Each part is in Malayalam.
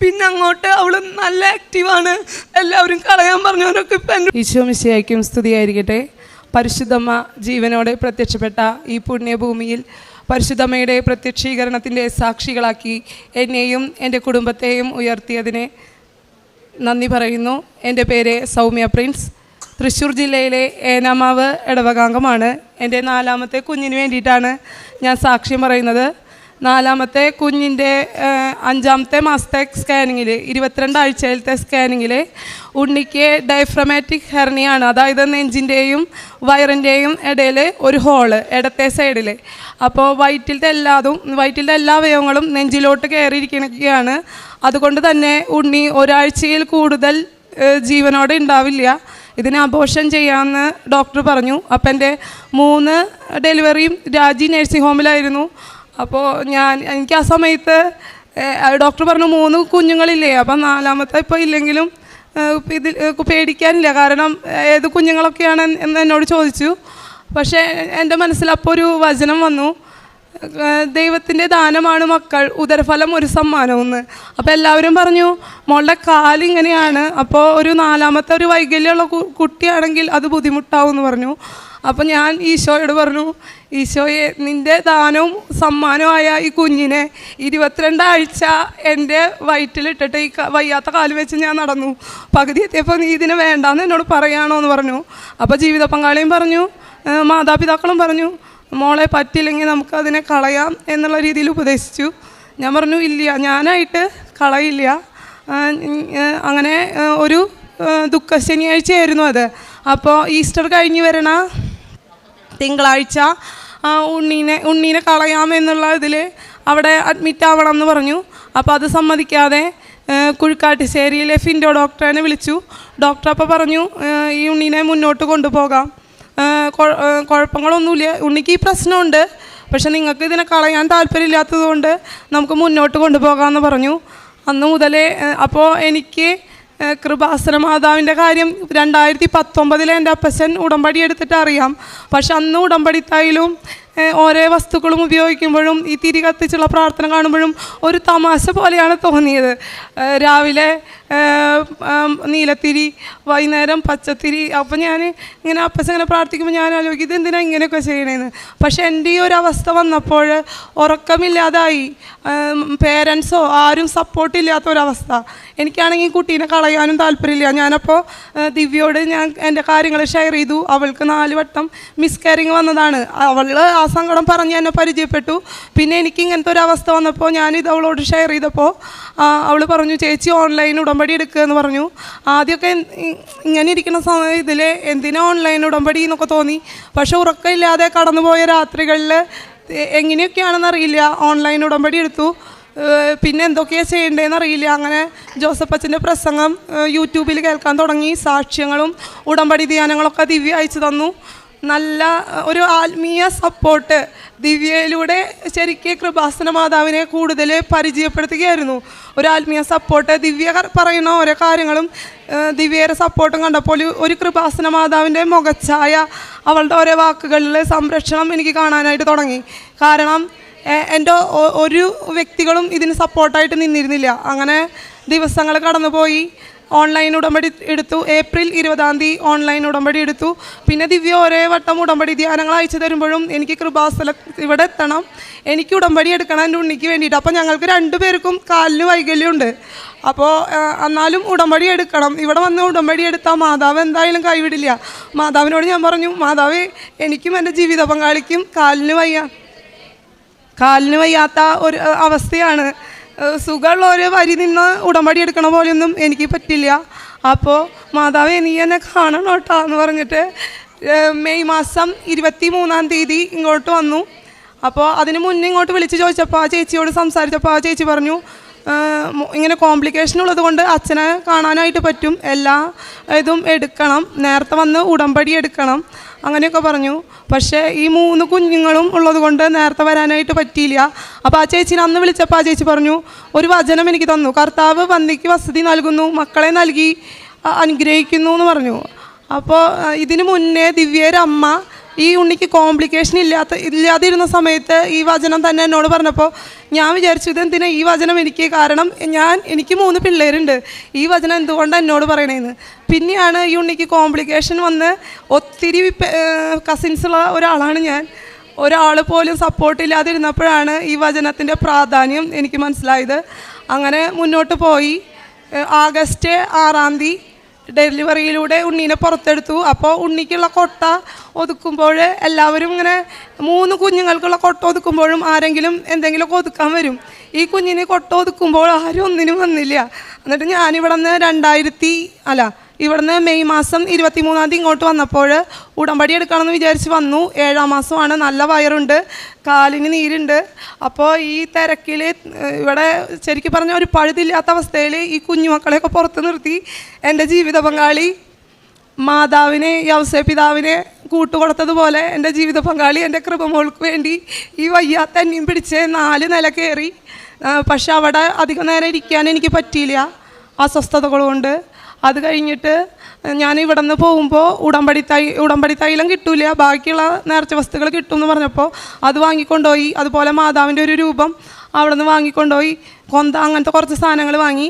പിന്നെ അങ്ങോട്ട് അവൾ നല്ല ആക്റ്റീവാണ് എല്ലാവരും കളയാൻ പറഞ്ഞവരൊക്കെ ഇപ്പം ഈശോ മിശിയായിരിക്കും സ്തുതിയായിരിക്കട്ടെ. പരിശുദ്ധമ്മ ജീവനോടെ പ്രത്യക്ഷപ്പെട്ട ഈ പുണ്യഭൂമിയിൽ പരിശുദ്ധമ്മയുടെ പ്രത്യക്ഷീകരണത്തിന്റെ സാക്ഷികളാക്കി എന്നെയും എന്റെ കുടുംബത്തെയും ഉയർത്തിയതിനെ നന്ദി പറയുന്നു. എന്റെ പേര് സൗമ്യ പ്രിൻസ്. തൃശ്ശൂർ ജില്ലയിലെ ഏനാമാവ് ഇടവകാംഗമാണ് എന്റെ നാലാമത്തെ കുഞ്ഞിന് വേണ്ടിയിട്ടാണ് ഞാൻ സാക്ഷ്യം പറയുന്നത്. നാലാമത്തെ കുഞ്ഞിന്റെ അഞ്ചാമത്തെ മാസത്തെ സ്കാനിങ്ങിൽ ഇരുപത്തിരണ്ട് ആഴ്ചയിലത്തെ സ്കാനിങ്ങിൽ ഉണ്ണിക്ക് ഡയഫ്രമാറ്റിക് ഹെർണിയാണ്. അതായത് നെഞ്ചിന്റെയും വയറിന്റെയും ഇടയിൽ ഒരു ഹോൾ ഇടത്തെ സൈഡിൽ അപ്പോൾ വയറ്റിലത്തെ എല്ലാതും വയറ്റിലത്തെ എല്ലാ അവയവങ്ങളും നെഞ്ചിലോട്ട് കയറിയിരിക്കുകയാണ്. അതുകൊണ്ട് തന്നെ ഉണ്ണി ഒരാഴ്ചയിൽ കൂടുതൽ ജീവനോടെ ഉണ്ടാവില്ല. ഇതിന് അബോഷൻ ചെയ്യാമെന്ന് ഡോക്ടർ പറഞ്ഞു. അപ്പം എന്റെ മൂന്ന് ഡെലിവറിയും രാജി നഴ്സിംഗ് ഹോമിലായിരുന്നു. അപ്പോൾ ഞാൻ എനിക്ക് ആ സമയത്ത് ഡോക്ടർ പറഞ്ഞു മൂന്ന് കുഞ്ഞുങ്ങളില്ലേ അപ്പം നാലാമത്തെ ഇപ്പോൾ ഇല്ലെങ്കിലും ഇതിൽ പേടിക്കാനില്ല. കാരണം ഏത് കുഞ്ഞുങ്ങളൊക്കെയാണ് എന്ന് എന്നോട് ചോദിച്ചു. പക്ഷേ എന്റെ മനസ്സിൽ അപ്പോൾ ഒരു വചനം വന്നു. ദൈവത്തിന്റെ ദാനമാണ് മക്കൾ ഉദരഫലം ഒരു സമ്മാനമെന്ന് അപ്പോൾ എല്ലാവരും പറഞ്ഞു മോളുടെ കാലിങ്ങനെയാണ് അപ്പോൾ ഒരു നാലാമത്തെ ഒരു വൈകല്യമുള്ള കുട്ടിയാണെങ്കിൽ അത് ബുദ്ധിമുട്ടാവും എന്ന് പറഞ്ഞു. അപ്പോൾ ഞാൻ ഈശോയോട് പറഞ്ഞു ഈശോയെ നിന്റെ ദാനവും സമ്മാനവുമായ ഈ കുഞ്ഞിനെ ഇരുപത്തിരണ്ടാഴ്ച എന്റെ വയറ്റിലിട്ടിട്ട് ഈ വയ്യാത്ത കാൽ വെച്ച് ഞാൻ നടന്നു. പകുതി എത്തിയപ്പോൾ നീ ഇതിന് വേണ്ടാന്ന് എന്നോട് പറയാണോ എന്ന് പറഞ്ഞു. അപ്പോൾ ജീവിത പങ്കാളിയും പറഞ്ഞു മാതാപിതാക്കളും പറഞ്ഞു മോളെ പറ്റില്ലെങ്കിൽ നമുക്കതിനെ കളയാം എന്നുള്ള രീതിയിൽ ഉപദേശിച്ചു. ഞാൻ പറഞ്ഞു ഇല്ല ഞാനായിട്ട് കളയില്ല. അങ്ങനെ ഒരു ദുഃഖ ശനിയാഴ്ചയായിരുന്നു അത്. അപ്പോൾ ഈസ്റ്റർ കഴിഞ്ഞ് വരണ തിങ്കളാഴ്ച ഉണ്ണീനെ ഉണ്ണീനെ കളയാമെന്നുള്ള ഇതിൽ അവിടെ അഡ്മിറ്റ് ആവണം എന്ന് പറഞ്ഞു. അപ്പോൾ അത് സമ്മതിക്കാതെ കുഴിക്കാട്ടിശ്ശേരിയിലെ ഫിൻഡോ ഡോക്ടറിനെ വിളിച്ചു. ഡോക്ടർ അപ്പോൾ പറഞ്ഞു ഈ ഉണ്ണീനെ മുന്നോട്ട് കൊണ്ടുപോകാം. കുഴപ്പങ്ങളൊന്നുമില്ല. ഉണ്ണിക്ക് ഈ പ്രശ്നമുണ്ട്. പക്ഷെ നിങ്ങൾക്ക് ഇതിനെ കളയാൻ താല്പര്യമില്ലാത്തത് കൊണ്ട് നമുക്ക് മുന്നോട്ട് കൊണ്ടുപോകാമെന്ന് പറഞ്ഞു. അന്ന് മുതലേ അപ്പോൾ എനിക്ക് കൃപാസന മാതാവിന്റെ കാര്യം രണ്ടായിരത്തി പത്തൊമ്പതിലെ എന്റെ അപ്പച്ചൻ ഉടമ്പടി എടുത്തിട്ട് അറിയാം. പക്ഷെ അന്ന് ഉടമ്പടിത്തായാലും ഓരോ വസ്തുക്കളും ഉപയോഗിക്കുമ്പോഴും ഈ തിരി കത്തിച്ചുള്ള പ്രാർത്ഥന കാണുമ്പോഴും ഒരു തമാശ പോലെയാണ് തോന്നിയത്. രാവിലെ നീലത്തിരി വൈകുന്നേരം പച്ചത്തിരി. അപ്പം ഞാൻ ഇങ്ങനെ അപ്പച്ച ഇങ്ങനെ പ്രാർത്ഥിക്കുമ്പോൾ ഞാൻ ആലോചിക്കും ഇതെന്തിനാണ് ഇങ്ങനെയൊക്കെ ചെയ്യണേന്ന്? പക്ഷെ എന്റെ ഈ ഒരു അവസ്ഥ വന്നപ്പോൾ ഉറക്കമില്ലാതായി. പേരൻസോ ആരും സപ്പോർട്ടില്ലാത്ത ഒരവസ്ഥ എനിക്കാണെങ്കിൽ കുട്ടീനെ കളയാനും താല്പര്യമില്ല. ഞാനപ്പോൾ ദിവ്യയോട് ഞാൻ എന്റെ കാര്യങ്ങൾ ഷെയർ ചെയ്തു. അവൾക്ക് നാല് വട്ടം മിസ്കാരിങ് വന്നതാണ്. അവൾ ആ സങ്കടം പറഞ്ഞ് എന്നെ പരിചയപ്പെട്ടു. പിന്നെ എനിക്ക് ഇങ്ങനത്തെ ഒരു അവസ്ഥ വന്നപ്പോൾ ഞാനിത് അവളോട് ഷെയർ ചെയ്തപ്പോൾ അവൾ പറഞ്ഞു ചേച്ചി ഓൺലൈൻ ഉടമ്പടി എടുക്കുക എന്ന് പറഞ്ഞു. ആദ്യമൊക്കെ ഇങ്ങനെ ഇരിക്കുന്ന സമയം ഇതിൽ എന്തിനാ ഓൺലൈൻ ഉടമ്പടി എന്നൊക്കെ തോന്നി. പക്ഷെ ഉറക്കമില്ലാതെ കടന്നുപോയ രാത്രികളിൽ എങ്ങനെയൊക്കെയാണെന്ന് അറിയില്ല. ഓൺലൈൻ ഉടമ്പടി എടുത്തു. പിന്നെ എന്തൊക്കെയാണ് ചെയ്യേണ്ടതെന്ന് അറിയില്ല. അങ്ങനെ ജോസഫ് അച്ഛന്റെ പ്രസംഗം യൂട്യൂബിൽ കേൾക്കാൻ തുടങ്ങി. സാക്ഷ്യങ്ങളും ഉടമ്പടി ധ്യാനങ്ങളൊക്കെ ദിവ്യ അയച്ചു തന്നു. നല്ല ഒരു ആത്മീയ സപ്പോർട്ട് ദിവ്യയിലൂടെ ശരിക്കും കൃപാസന മാതാവിനെ കൂടുതൽ പരിചയപ്പെടുത്തുകയായിരുന്നു. ഒരു ആത്മീയ സപ്പോർട്ട് ദിവ്യ പറയുന്ന ഓരോ കാര്യങ്ങളും ദിവ്യയുടെ സപ്പോർട്ടും കണ്ടപ്പോൾ ഒരു കൃപാസന മാതാവിന്റെ മുഖച്ഛായ അവളുടെ ഓരോ വാക്കുകളിലെ സംരക്ഷണം എനിക്ക് കാണാനായിട്ട് തുടങ്ങി. കാരണം എന്റെ ഒരു വ്യക്തികളും ഇതിന് സപ്പോർട്ടായിട്ട് നിന്നിരുന്നില്ല. അങ്ങനെ ദിവസങ്ങൾ കടന്നുപോയി. ഓൺലൈൻ ഉടമ്പടി എടുത്തു. ഏപ്രിൽ ഇരുപതാം തീയതി ഓൺലൈൻ ഉടമ്പടി എടുത്തു. പിന്നെ ദിവ്യ ഒരേ വട്ടം ഉടമ്പടി ധ്യാനങ്ങൾ അയച്ചു തരുമ്പോഴും എനിക്ക് കൃപാസ്ഥല ഇവിടെ എത്തണം. എനിക്ക് ഉടമ്പടി എടുക്കണം എന്റെ ഉണ്ണിക്ക് വേണ്ടിയിട്ട്. അപ്പോൾ ഞങ്ങൾക്ക് രണ്ടുപേർക്കും കാലിന് വൈകല്യമുണ്ട്. അപ്പോൾ എന്നാലും ഉടമ്പടി എടുക്കണം. ഇവിടെ വന്ന് ഉടമ്പടി എടുത്താൽ മാതാവ് എന്തായാലും കൈവിടില്ല. മാതാവിനോട് ഞാൻ പറഞ്ഞു മാതാവ് എനിക്കും എന്റെ ജീവിത പങ്കാളിക്കും കാലിന് വയ്യ. കാലിന് വയ്യാത്ത ഒരു അവസ്ഥയാണ്. അഹ് സുഖമുള്ളവർ വരി നിന്ന് ഉടമ്പടി എടുക്കണ പോലെയൊന്നും എനിക്ക് പറ്റില്ല. അപ്പോൾ മാതാവ് നീ എന്നെ കാണണം കേട്ടോ എന്ന് പറഞ്ഞിട്ട് മെയ് മാസം ഇരുപത്തി മൂന്നാം തീയതി ഇങ്ങോട്ട് വന്നു. അപ്പോൾ അതിന് മുന്നേ ഇങ്ങോട്ട് വിളിച്ച് ചോദിച്ചപ്പോൾ ആ ചേച്ചിയോട് സംസാരിച്ചപ്പോൾ ആ ചേച്ചി പറഞ്ഞു ഇങ്ങനെ കോംപ്ലിക്കേഷൻ ഉള്ളത് കൊണ്ട് അച്ഛനെ കാണാനായിട്ട് പറ്റും. എല്ലാ ഇതും എടുക്കണം. നേരത്തെ വന്ന് ഉടമ്പടി എടുക്കണം. അങ്ങനെയൊക്കെ പറഞ്ഞു. പക്ഷേ ഈ മൂന്ന് കുഞ്ഞുങ്ങളും ഉള്ളത് കൊണ്ട് നേരത്തെ വരാനായിട്ട് പറ്റിയില്ല. അപ്പോൾ ആ ചേച്ചിനെ അന്ന് വിളിച്ചപ്പോൾ ആ ചേച്ചി പറഞ്ഞു ഒരു വചനം എനിക്ക് തന്നു. കർത്താവ് പന്തിക്ക് വസതി നൽകുന്നു. മക്കളെ നൽകി അനുഗ്രഹിക്കുന്നു എന്ന് പറഞ്ഞു. അപ്പോൾ ഇതിന് മുന്നേ ദിവ്യയുടെ അമ്മ ഈ ഉണ്ണിക്ക് കോംപ്ലിക്കേഷൻ ഇല്ലാത്ത ഇല്ലാതിരുന്ന സമയത്ത് ഈ വചനം തന്നെ എന്നോട് പറഞ്ഞപ്പോൾ ഞാൻ വിചാരിച്ചു ഇത് എന്തിനാ ഈ വചനം എനിക്ക്? കാരണം ഞാൻ എനിക്ക് മൂന്ന് പിള്ളേരുണ്ട്. ഈ വചനം എന്തുകൊണ്ടാണ് എന്നോട് പറയണേന്ന്? പിന്നെയാണ് ഈ ഉണ്ണിക്ക് കോംപ്ലിക്കേഷൻ വന്ന് ഒത്തിരി കസിൻസ് ഉള്ള ഒരാളാണ് ഞാൻ. ഒരാൾ പോലും സപ്പോർട്ട് ഇല്ലാതിരുന്നപ്പോഴാണ് ഈ വചനത്തിന്റെ പ്രാധാന്യം എനിക്ക് മനസ്സിലായത്. അങ്ങനെ മുന്നോട്ട് പോയി. ആഗസ്റ്റ് ആറാം തീയതി ഡെലിവറിയിലൂടെ ഉണ്ണീനെ പുറത്തെടുത്തു. അപ്പോൾ ഉണ്ണിക്കുള്ള കൊട്ട ഒതുക്കുമ്പോൾ എല്ലാവരും ഇങ്ങനെ മൂന്ന് കുഞ്ഞുങ്ങൾക്കുള്ള കൊട്ട ഒതുക്കുമ്പോഴും ആരെങ്കിലും എന്തെങ്കിലുമൊക്കെ ഒതുക്കാൻ വരും. ഈ കുഞ്ഞിന് കൊട്ട ഒതുക്കുമ്പോൾ ആരും ഒന്നിനും വന്നില്ല. എന്നിട്ട് ഞാനിവിടെ നിന്ന് രണ്ടായിരത്തി അല്ല ഇവിടുന്ന് മെയ് മാസം ഇരുപത്തി മൂന്നാം തീയതി ഇങ്ങോട്ട് വന്നപ്പോൾ ഉടമ്പടി എടുക്കണമെന്ന് വിചാരിച്ച് വന്നു. ഏഴാം മാസമാണ്. നല്ല വയറുണ്ട്. കാലിന് നീരുണ്ട്. അപ്പോൾ ഈ തിരക്കിൽ ഇവിടെ ശരിക്കും പറഞ്ഞാൽ ഒരു പഴുതില്ലാത്ത അവസ്ഥയിൽ ഈ കുഞ്ഞുമക്കളെയൊക്കെ പുറത്ത് നിർത്തി എന്റെ ജീവിത പങ്കാളി മാതാവിനെ യവസേ പിതാവിനെ കൂട്ടുകൊടുത്തതുപോലെ എന്റെ ജീവിത പങ്കാളി എന്റെ കൃപമോൾക്ക് വേണ്ടി ഈ വയ്യാത്ത എന്നെയും പിടിച്ച് നാല് നില കയറി. പക്ഷെ അവിടെ അധികം നേരം ഇരിക്കാൻ എനിക്ക് പറ്റിയില്ല. അസ്വസ്ഥതകൾ കൊണ്ട് അത് കഴിഞ്ഞിട്ട് ഞാൻ ഇവിടെ നിന്ന് പോകുമ്പോൾ ഉടമ്പടി തൈ ഉടമ്പടി തൈലം കിട്ടൂല. ബാക്കിയുള്ള നേർച്ച വസ്തുക്കൾ കിട്ടും എന്ന് പറഞ്ഞപ്പോൾ അത് വാങ്ങിക്കൊണ്ടുപോയി. അതുപോലെ മാതാവിന്റെ ഒരു രൂപം അവിടെ നിന്ന് വാങ്ങിക്കൊണ്ടുപോയി. കൊന്ത അങ്ങനത്തെ കുറച്ച് സാധനങ്ങൾ വാങ്ങി.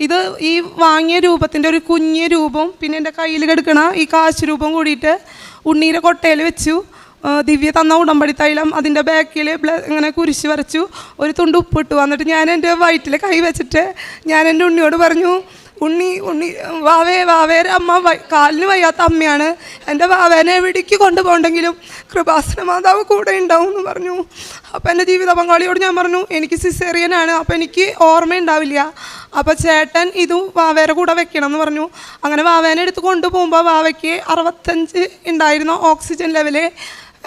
ഇത് ഈ വാങ്ങിയ രൂപത്തിന്റെ ഒരു കുഞ്ഞ് രൂപം പിന്നെ എന്റെ കയ്യിൽ കിടക്കണ ഈ കാശ് രൂപം കൂടിയിട്ട് ഉണ്ണീരെ കൊട്ടയിൽ വെച്ചു. ദിവ്യ തന്ന ഉടമ്പടി തൈലം അതിന്റെ ബാക്കിൽ ഇങ്ങനെ കുരിശ് വരച്ചു. ഒരു തുണ്ട് ഉപ്പിട്ടു. എന്നിട്ട് ഞാൻ എന്റെ വയറ്റിൽ കൈ വെച്ചിട്ട് ഞാൻ എന്റെ ഉണ്ണിയോട് പറഞ്ഞു ഉണ്ണി ഉണ്ണി വാവേ വാവേരെ അമ്മ വൈ കാലിന് വയ്യാത്ത അമ്മയാണ്. എന്റെ വാവേനെ എവിടേക്ക് കൊണ്ടുപോകണ്ടെങ്കിലും കൃപാസന മാതാവ് കൂടെ ഉണ്ടാവും എന്ന് പറഞ്ഞു. അപ്പോൾ എന്റെ ജീവിത പങ്കാളിയോട് ഞാൻ പറഞ്ഞു എനിക്ക് സിസേറിയനാണ് അപ്പോൾ എനിക്ക് ഓർമ്മയുണ്ടാവില്ല അപ്പോൾ ചേട്ടൻ ഇതും വാവേരെ കൂടെ വെക്കണം എന്ന് പറഞ്ഞു. അങ്ങനെ വാവേനെ എടുത്ത് കൊണ്ടുപോകുമ്പോൾ വാവയ്ക്ക് അറുപത്തഞ്ച് ഉണ്ടായിരുന്ന ഓക്സിജൻ ലെവൽ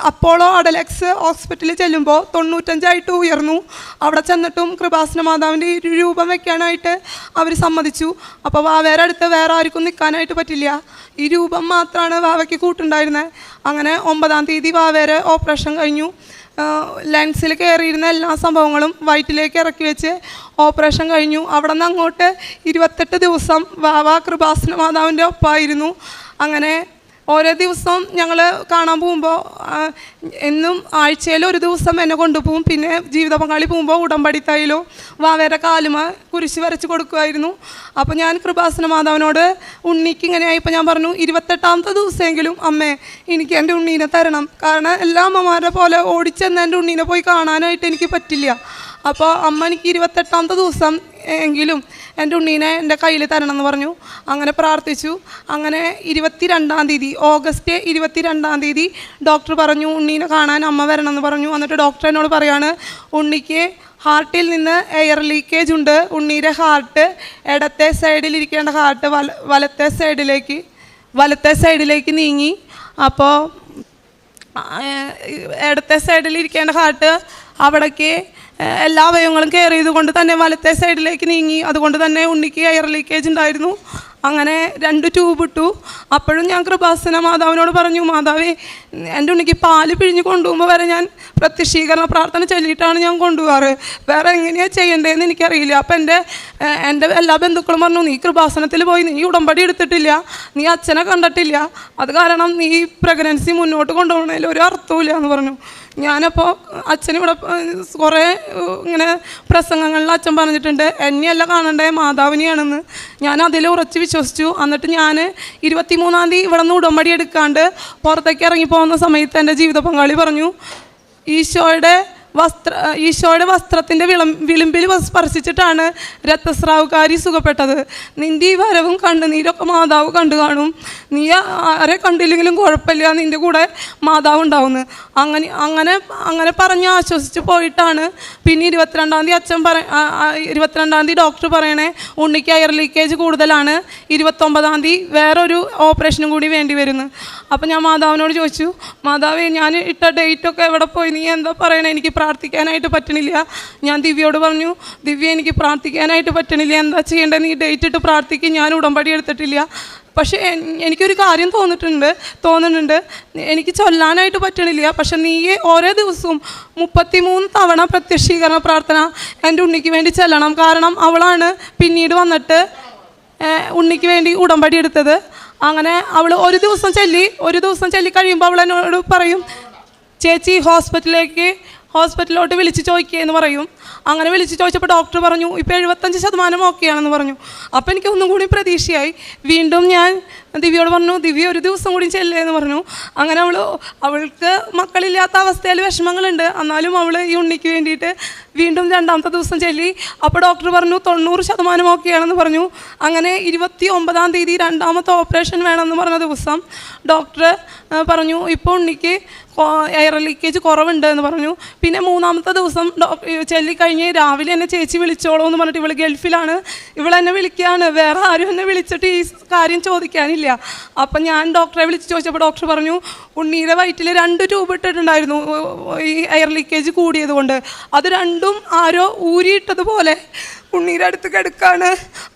അപ്പോളോ അഡലക്സ് ഹോസ്പിറ്റലിൽ ചെല്ലുമ്പോൾ തൊണ്ണൂറ്റഞ്ചായിട്ട് ഉയർന്നു. അവിടെ ചെന്നിട്ടും കൃപാസന മാതാവിന്റെ ഒരു രൂപം വെക്കാനായിട്ട് അവർ സമ്മതിച്ചു. അപ്പോൾ വാവേരെ അടുത്ത് വേറെ ആർക്കും നിൽക്കാനായിട്ട് പറ്റില്ല. ഈ രൂപം മാത്രമാണ് വാവയ്ക്ക് കൂട്ടുണ്ടായിരുന്നത് അങ്ങനെ ഒമ്പതാം തീയതി വാവേരെ ഓപ്പറേഷൻ കഴിഞ്ഞു. ലങ്സിൽ കയറിയിരുന്ന എല്ലാ സംഭവങ്ങളും വയറ്റിലേക്ക് ഇറക്കി വെച്ച് ഓപ്പറേഷൻ കഴിഞ്ഞു. അവിടെ നിന്ന് അങ്ങോട്ട് ഇരുപത്തെട്ട് ദിവസം വാവ കൃപാസന മാതാവിന്റെ ഒപ്പമായിരുന്നു അങ്ങനെ ഓരോ ദിവസവും ഞങ്ങൾ കാണാൻ പോകുമ്പോൾ എന്നും ആഴ്ചയിൽ ഒരു ദിവസം എന്നെ കൊണ്ടുപോകും. പിന്നെ ജീവിത പങ്കാളി പോകുമ്പോൾ ഉടമ്പടി തൈലോ വാവേരെ കാലുമ കുരിശ് വരച്ച് കൊടുക്കുമായിരുന്നു. അപ്പോൾ ഞാൻ കൃപാസന മാതാവിനോട് ഉണ്ണിക്ക് ഇങ്ങനെയായി ഇപ്പോൾ ഞാൻ പറഞ്ഞു ഇരുപത്തെട്ടാമത്തെ ദിവസമെങ്കിലും അമ്മേ എനിക്ക് എന്റെ ഉണ്ണീനെ തരണം. കാരണം എല്ലാ അമ്മമാരെ പോലെ ഓടിച്ചെന്ന് എന്റെ ഉണ്ണീനെ പോയി കാണാനായിട്ട് എനിക്ക് പറ്റില്ല. അപ്പോൾ അമ്മ എനിക്ക് ഇരുപത്തെട്ടാമത്തെ ദിവസം എങ്കിലും എന്റെ ഉണ്ണീനെ എന്റെ കയ്യിൽ തരണം എന്ന് പറഞ്ഞു. അങ്ങനെ പ്രാർത്ഥിച്ചു. അങ്ങനെ ഇരുപത്തി രണ്ടാം തീയതി ഓഗസ്റ്റ് ഇരുപത്തി രണ്ടാം തീയതി ഡോക്ടർ പറഞ്ഞു ഉണ്ണീനെ കാണാൻ അമ്മ വരണം എന്ന് പറഞ്ഞു. എന്നിട്ട് ഡോക്ടർ എന്നോട് പറയാണ് ഉണ്ണിക്ക് ഹാർട്ടിൽ നിന്ന് എയർ ലീക്കേജ് ഉണ്ട്. ഉണ്ണീരെ ഹാർട്ട് ഇടത്തെ സൈഡിൽ ഇരിക്കേണ്ട ഹാർട്ട് വല വലത്തെ സൈഡിലേക്ക് വലത്തെ സൈഡിലേക്ക് നീങ്ങി. അപ്പോൾ ഇടത്തെ സൈഡിൽ ഇരിക്കേണ്ട ഹാർട്ട് അവിടേക്ക് എല്ലാ അവയവങ്ങളും കെയർ ചെയ്തുകൊണ്ട് തന്നെ വലത്തെ സൈഡിലേക്ക് നീങ്ങി. അതുകൊണ്ട് തന്നെ ഉണ്ണിക്ക് എയർ ലീക്കേജ് ഉണ്ടായിരുന്നു. അങ്ങനെ രണ്ട് ട്യൂബ് ഇട്ടു. അപ്പോഴും ഞാൻ കൃപാസന മാതാവിനോട് പറഞ്ഞു മാതാവേ എന്റെ ഉണ്ണിക്ക് പാൽ പിഴിഞ്ഞ് കൊണ്ടുപോകുമ്പോൾ വരെ ഞാൻ പ്രത്യക്ഷീകരണ പ്രാർത്ഥന ചൊല്ലിയിട്ടാണ് ഞാൻ കൊണ്ടുപോകാറ്. വേറെ എങ്ങനെയാണ് ചെയ്യേണ്ടതെന്ന് എനിക്കറിയില്ല. അപ്പം എന്റെ എന്റെ എല്ലാ ബന്ധുക്കളും പറഞ്ഞു നീ കൃപാസനത്തിൽ പോയി നീ ഉടമ്പടി എടുത്തിട്ടില്ല നീ അച്ഛനെ കണ്ടിട്ടില്ല. അത് കാരണം നീ പ്രഗ്നൻസി മുന്നോട്ട് കൊണ്ടുപോകണതിൽ ഒരു അർത്ഥവുമില്ല എന്ന് പറഞ്ഞു. ഞാനപ്പോൾ അച്ഛനിവിടെ കുറേ ഇങ്ങനെ പ്രസംഗങ്ങളിൽ അച്ഛൻ പറഞ്ഞിട്ടുണ്ട് എന്നെയല്ല കാണണ്ടേ മാതാവിനെയാണെന്ന്. ഞാൻ അതിൽ ഉറച്ച് വിശ്വസിച്ചു. എന്നിട്ട് ഞാൻ ഇരുപത്തിമൂന്നാം തീയതി ഇവിടെ നിന്ന് ഉടമ്പടി എടുക്കാണ്ട് പുറത്തേക്ക് ഇറങ്ങി പോകുന്ന സമയത്ത് എന്റെ ജീവിത പങ്കാളി പറഞ്ഞു ഈശോയുടെ വസ്ത്ര ഈശോയുടെ വസ്ത്രത്തിന്റെ വിളം വിളിമ്പിൽ സ്പർശിച്ചിട്ടാണ് രക്തസ്രാവക്കാരി സുഖപ്പെട്ടത്. നിന്റെ ഈ വരവും കണ്ണുനീരൊക്കെ മാതാവ് കണ്ടു കാണും. നീ ആരെ കണ്ടില്ലെങ്കിലും കുഴപ്പമില്ല നിന്റെ കൂടെ മാതാവ് ഉണ്ടാവുന്നു. അങ്ങനെ അങ്ങനെ അങ്ങനെ പറഞ്ഞ് ആശ്വസിച്ച് പോയിട്ടാണ് പിന്നെ ഇരുപത്തിരണ്ടാം തീയതി അച്ഛൻ പറ ഇരുപത്തിരണ്ടാം തീയതി ഡോക്ടർ പറയണേ ഉണ്ണിക്ക് എയർ ലീക്കേജ് കൂടുതലാണ്. ഇരുപത്തൊമ്പതാം തീയതി വേറൊരു ഓപ്പറേഷനും കൂടി വേണ്ടി വരുന്നു. അപ്പം ഞാൻ മാതാവിനോട് ചോദിച്ചു മാതാവേ ഞാൻ ഇട്ട ഡേറ്റൊക്കെ എവിടെ പോയി? നീ എന്താ പറയണേ? എനിക്ക് പ്രാർത്ഥിക്കാനായിട്ട് പറ്റണില്ല. ഞാൻ ദിവ്യയോട് പറഞ്ഞു ദിവ്യ എനിക്ക് പ്രാർത്ഥിക്കാനായിട്ട് പറ്റണില്ല. എന്താ ചെയ്യേണ്ടത്? നീ ഡേറ്റ് ഇട്ട് പ്രാർത്ഥിക്കും. ഞാൻ ഉടമ്പടി എടുത്തിട്ടില്ല. പക്ഷേ എനിക്കൊരു കാര്യം തോന്നിട്ടുണ്ട് തോന്നുന്നുണ്ട്. എനിക്ക് ചൊല്ലാനായിട്ട് പറ്റണില്ല. പക്ഷെ നീ ഓരോ ദിവസവും മുപ്പത്തിമൂന്ന് തവണ പ്രത്യക്ഷീകരണ പ്രാർത്ഥന എന്റെ ഉണ്ണിക്ക് വേണ്ടി ചെല്ലണം. കാരണം അവളാണ് പിന്നീട് വന്നിട്ട് ഉണ്ണിക്ക് വേണ്ടി ഉടമ്പടി എടുത്തത്. അങ്ങനെ അവൾ ഒരു ദിവസം ചൊല്ലി ഒരു ദിവസം ചൊല്ലി കഴിയുമ്പോൾ അവൾ എന്നോട് പറയും ചേച്ചി ഹോസ്പിറ്റലിലേക്ക് ഹോസ്പിറ്റലിലോട്ട് വിളിച്ച് ചോദിക്കുകയെന്ന് പറയും. അങ്ങനെ വിളിച്ച് ചോദിച്ചപ്പോൾ ഡോക്ടർ പറഞ്ഞു ഇപ്പോൾ എഴുപത്തഞ്ച് ശതമാനം ഓക്കെയാണെന്ന് പറഞ്ഞു. അപ്പോൾ എനിക്ക് ഒന്നും കൂടി പ്രതീക്ഷയായി. വീണ്ടും ഞാൻ ദിവ്യയോട് പറഞ്ഞു ദിവ്യ ഒരു ദിവസം കൂടി ചെല്ലേ എന്ന് പറഞ്ഞു. അങ്ങനെ അവൾ അവൾക്ക് മക്കളില്ലാത്ത അവസ്ഥയിൽ വിഷമങ്ങളുണ്ട്. എന്നാലും അവൾ ഈ ഉണ്ണിക്ക് വേണ്ടിയിട്ട് വീണ്ടും രണ്ടാമത്തെ ദിവസം ചെല്ലി. അപ്പോൾ ഡോക്ടർ പറഞ്ഞു തൊണ്ണൂറ് ശതമാനം ഓക്കെയാണെന്ന് പറഞ്ഞു. അങ്ങനെ ഇരുപത്തി ഒമ്പതാം തീയതി രണ്ടാമത്തെ ഓപ്പറേഷൻ വേണമെന്ന് പറഞ്ഞ ദിവസം ഡോക്ടർ പറഞ്ഞു ഇപ്പോൾ ഉണ്ണിക്ക് എയർ ലീക്കേജ് കുറവുണ്ട് എന്ന് പറഞ്ഞു. പിന്നെ മൂന്നാമത്തെ ദിവസം ചെല്ലിക്കഴിഞ്ഞ് ചെല്ലി രാവിലെ എന്നെ ചേച്ചി വിളിച്ചോളൂ എന്ന് പറഞ്ഞിട്ട് ഇവൾ ഗൾഫിലാണ്. ഇവളെന്നെ വിളിക്കുകയാണ്. വേറെ ആരും എന്നെ വിളിച്ചിട്ട് ഈ കാര്യം ചോദിക്കാനില്ല. അപ്പം ഞാൻ ഡോക്ടറെ വിളിച്ച് ചോദിച്ചപ്പോൾ ഡോക്ടർ പറഞ്ഞു ഉണ്ണീരെ വയറ്റിൽ രണ്ട് ട്യൂബ് ഇട്ടിട്ടുണ്ടായിരുന്നു ഈ എയർ ലീക്കേജ് കൂടിയതുകൊണ്ട് അത് രണ്ടും ആരോ ഊരിയിട്ടതുപോലെ ഉണ്ണീരെ അടുത്ത് കിടക്കാണ്.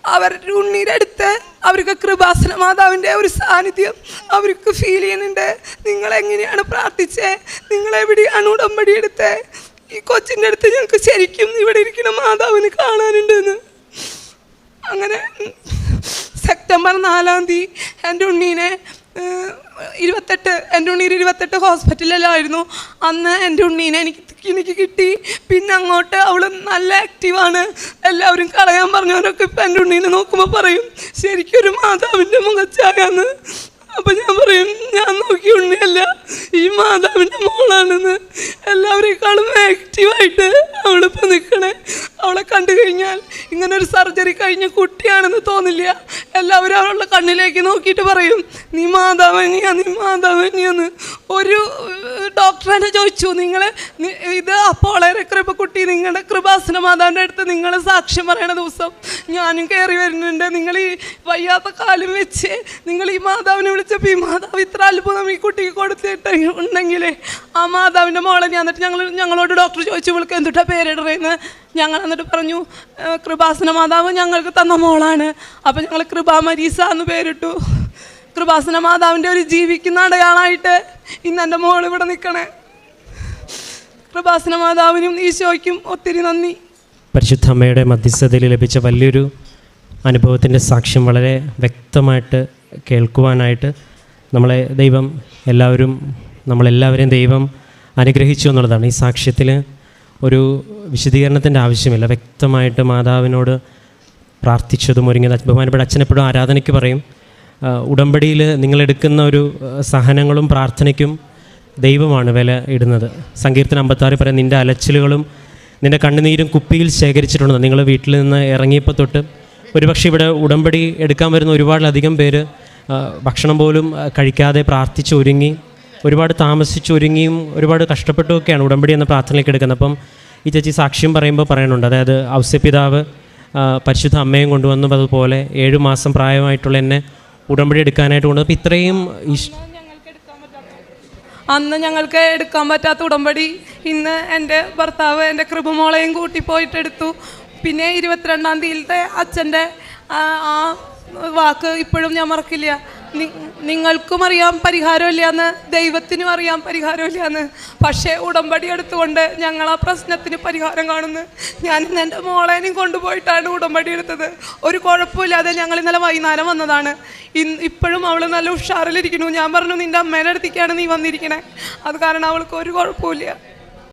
അവരുടെ ഉണ്ണീരെ അടുത്ത് അവർക്ക് കൃപാസന മാതാവിന്റെ ഒരു സാന്നിധ്യം അവർക്ക് ഫീൽ ചെയ്യുന്നുണ്ട്. നിങ്ങൾ എങ്ങനെയാണ് പ്രാർത്ഥിച്ചേ? നിങ്ങൾ ഉടമ്പടി എടുത്തേ? ഈ കൊച്ചിന്റെ അടുത്ത് ഞങ്ങൾക്ക് ശരിക്കും ഇവിടെ ഇരിക്കുന്ന മാതാവിന് കാണാനുണ്ടെന്ന്. അങ്ങനെ സെപ്റ്റംബർ നാലാം തീയതി എന്റെ ഉണ്ണീനെ ഇരുപത്തെട്ട് എന്റെ ഉണ്ണീർ ഇരുപത്തെട്ട് ഹോസ്പിറ്റലിലായിരുന്നു. അന്ന് എന്റെ ഉണ്ണീനെ എനിക്ക് എനിക്ക് കിട്ടി. പിന്നെ അങ്ങോട്ട് അവൾ നല്ല ആക്റ്റീവാണ്. എല്ലാവരും കളയാൻ പറഞ്ഞവരൊക്കെ ഇപ്പം എന്റെ ഉണ്ണീനെ നോക്കുമ്പോൾ പറയും ശരിക്കും ഒരു മാതാവിന്റെ മുഖച്ചായാന്ന്. അപ്പം ഞാൻ പറയും ഞാൻ നോക്കി ഉണ്ണിയല്ല ഈ മാതാവിന്റെ മോളാണെന്ന്. എല്ലാവരെക്കാളും ആക്റ്റീവായിട്ട് അവളിപ്പോൾ നിൽക്കണേ അവളെ കണ്ടു കഴിഞ്ഞാൽ ഇങ്ങനെ ഒരു സർജറി കഴിഞ്ഞ കുട്ടിയാണെന്ന് തോന്നില്ല. എല്ലാവരും അവളുടെ കണ്ണിലേക്ക് നോക്കിയിട്ട് പറയും നീ മാതാവനിയാ നീ മാതാവനിയാന്ന് ഒരു ഡോക്ടറെ ചോദിച്ചു നിങ്ങൾ ഇത് അപ്പോളേറെ കുട്ടി നിങ്ങളുടെ കൃപാസന മാതാവിന്റെ അടുത്ത് നിങ്ങൾ സാക്ഷ്യം പറയണ ദിവസം ഞാനും കയറി വരുന്നുണ്ട്. നിങ്ങൾ ഈ വയ്യാത്ത കാലം വെച്ച് നിങ്ങൾ ഈ മാതാവിനെ വിളിച്ചപ്പോൾ ഈ മാതാവ് ഇത്ര അത്ഭുതം ഈ കുട്ടിക്ക് കൊടുത്തിട്ട് ഉണ്ടെങ്കിൽ ആ മാതാവിന്റെ മോളെ ഞാൻ എന്നിട്ട് ഞങ്ങൾ ഞങ്ങളോട് ഡോക്ടർ ചോദിച്ചു വിളിക്കുക എന്തുട്ടാ പേരിടറേന്ന്? ഞങ്ങൾ എന്നിട്ട് പറഞ്ഞു "ഏഹ്, കൃപാസന മാതാവ് ഞങ്ങൾക്ക് തന്ന മോളാണ്. അപ്പം ഞങ്ങൾ കൃപാ മരീസ എന്ന് പേരിട്ടു. കൃപാസന മാതാവിന്റെ ഒരു ജീവിക്കുന്ന അടയാളായിട്ട് ഇന്ന് എന്റെ മോൾ ഇവിടെ നിൽക്കണേ. കൃപാസന മാതാവിനും ഈശോയ്ക്കും ഒത്തിരി നന്ദി. പരിശുദ്ധ അമ്മയുടെ മധ്യസ്ഥതയിൽ ലഭിച്ച വലിയൊരു അനുഭവത്തിന്റെ സാക്ഷ്യം വളരെ വ്യക്തമായിട്ട് കേൾക്കുവാനായിട്ട് നമ്മളെ ദൈവം എല്ലാവരും നമ്മളെല്ലാവരെയും ദൈവം അനുഗ്രഹിച്ചു എന്നുള്ളതാണ്. ഈ സാക്ഷ്യത്തിൽ ഒരു വിശദീകരണത്തിന്റെ ആവശ്യമില്ല. വ്യക്തമായിട്ട് മാതാവിനോട് പ്രാർത്ഥിച്ചതും ഒരുങ്ങിയത് ബഹുമാനപ്പെട്ട അച്ഛനെപ്പോഴും ആരാധനയ്ക്ക് പറയും ഉടമ്പടിയിൽ നിങ്ങളെടുക്കുന്ന ഒരു സഹനങ്ങളും പ്രാർത്ഥനയ്ക്കും ദൈവമാണ് വില ഇടുന്നത്. സങ്കീർത്തനം അമ്പത്താറ് പറയാം നിന്റെ അലച്ചിലുകളും നിന്റെ കണ്ണുനീരും കുപ്പിയിൽ ശേഖരിച്ചിട്ടുണ്ട്. നിങ്ങൾ വീട്ടിൽ നിന്ന് ഇറങ്ങിയപ്പോൾ തൊട്ട് ഒരുപക്ഷെ ഇവിടെ ഉടമ്പടി എടുക്കാൻ വരുന്ന ഒരുപാടിലധികം പേര് ഭക്ഷണം പോലും കഴിക്കാതെ പ്രാർത്ഥിച്ച് ഒരുങ്ങി ഒരുപാട് താമസിച്ച് ഒരുങ്ങിയും ഒരുപാട് കഷ്ടപ്പെട്ടുമൊക്കെയാണ് ഉടമ്പടി എന്ന പ്രാർത്ഥനയിലേക്ക് എടുക്കുന്നത്. അപ്പം ഈ ചേച്ചി സാക്ഷ്യം പറയുമ്പോൾ പറയുന്നുണ്ട് അതായത് ഔസ്യപിതാവ് പരിശുദ്ധ അമ്മയും കൊണ്ടുവന്നു അതുപോലെ ഏഴു മാസം പ്രായമായിട്ടുള്ള എന്നെ ഉടമ്പടി എടുക്കാനായിട്ട് കൊണ്ട് അപ്പോൾ ഇത്രയും അന്ന് ഞങ്ങൾക്ക് എടുക്കാൻ പറ്റാത്ത ഉടമ്പടി. ഇന്ന് എന്റെ ഭർത്താവ് എന്റെ കൃപമോളെയും കൂട്ടി പോയിട്ട് എടുത്തു. പിന്നെ ഇരുപത്തിരണ്ടാം തീയതിയിലത്തെ അച്ഛന്റെ ആ വാക്ക് ഇപ്പോഴും ഞാൻ മറക്കില്ല. നിങ്ങൾക്കും അറിയാം പരിഹാരമില്ലയെന്ന് ദൈവത്തിനും അറിയാം പരിഹാരമില്ലയെന്ന് പക്ഷേ ഉടമ്പടി എടുത്തുകൊണ്ട് ഞങ്ങൾ ആ പ്രശ്നത്തിന് പരിഹാരം കാണുന്നു. ഞാൻ ഇന്ന് എന്റെ മോളേനും കൊണ്ടുപോയിട്ടാണ് ഉടമ്പടി എടുത്തത്. ഒരു കുഴപ്പമില്ലാതെ ഞങ്ങൾ ഇന്നലെ വൈകുന്നേരം വന്നതാണ്. ഇന്ന് ഇപ്പോഴും അവൾ നല്ല ഉഷാറിലിരിക്കുന്നു. ഞാൻ പറഞ്ഞു നിന്റെ അമ്മേന്റെ അടുത്തേക്കാണ് നീ വന്നിരിക്കണേ. അത് കാരണം അവൾക്ക് ഒരു കുഴപ്പമില്ല.